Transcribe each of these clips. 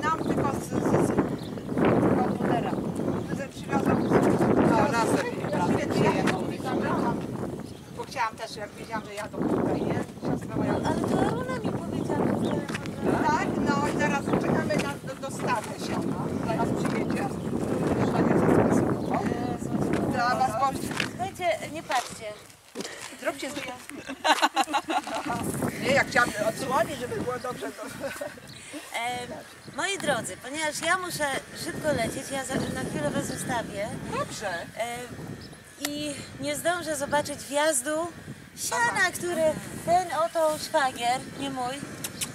Znam tylko z, z, z komputera. Że Przywiozłam no, razem. Bo chciałam też, jak wiedziałam, że jadą tutaj, nie? Siostra moja. Ale to Aruna mi powiedziała, że Tak, no i zaraz czekamy na do, dostawę się. Zaraz przyjedzie. Szwagier zastresował. Za was powie- Słuchajcie, nie patrzcie. Zdjęcie. Nie, jak chciałam odsłonić, żeby było dobrze, to... E, moi drodzy, ponieważ ja muszę szybko lecieć, ja za, na chwilę was zostawię Dobrze. e, i nie zdążę zobaczyć wjazdu siana, który ten oto szwagier, nie mój,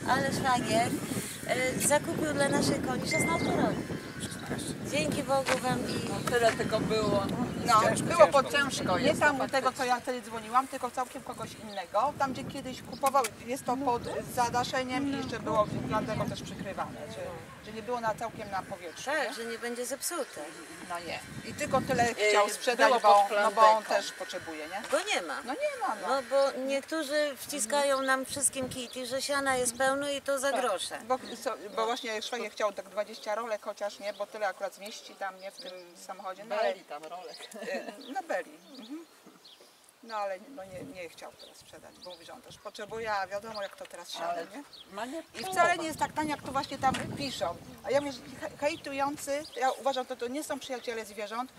ale szwagier, e, zakupił dla naszej koni 16 roli. Dzięki Bogu wam i Tyle tylko było. No, Ciężko, było ciężko, po ciężko. Nie jest, tam no tego, co ja wtedy dzwoniłam, tylko całkiem kogoś innego. Tam, gdzie kiedyś kupował, jest to pod zadaszeniem i jeszcze było dlatego też przykrywane, że, że nie było na całkiem na powietrzu. tak, Nie? że nie będzie zepsute, No nie. I tylko tyle chciał Yy, sprzedać, było bo, no, bo on też potrzebuje, nie? bo nie ma. No nie ma, no. No bo niektórzy wciskają nam wszystkim kity, że siana jest pełno i to za grosze. Bo, bo właśnie szwagier chciał tak 20 rolek, chociaż nie, bo tyle akurat zmieści tam, nie w tym samochodzie. No, Beli tam rolek. y, na Beli. Mhm. No ale no, nie, nie chciał teraz sprzedać, bo mówi, że on też potrzebuje, a wiadomo jak to teraz siada, nie? I wcale nie jest tak tania, jak to właśnie tam piszą. A ja mówię, że he- hejtujący, ja uważam, że to nie są przyjaciele zwierząt,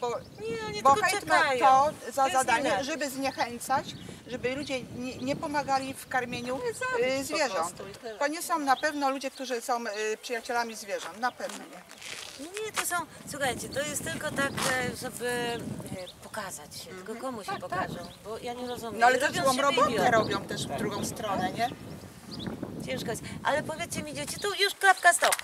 bo, Nie, oni bo hejt ma czekają. to za jest zadanie, żeby zniechęcać, żeby ludzie nie, nie pomagali w karmieniu y, zwierząt. To nie są na pewno ludzie, którzy są y, przyjacielami zwierząt, na pewno nie. Nie, to są, słuchajcie, to jest tylko tak, e, żeby e, pokazać się, tylko komu się pokażą, bo ja nie rozumiem. No ale też Robią złą siebie robotę idiotą. robią też w drugą stronę, nie? Ciężko jest. Ale powiedzcie mi dzieci, tu już klapka stop.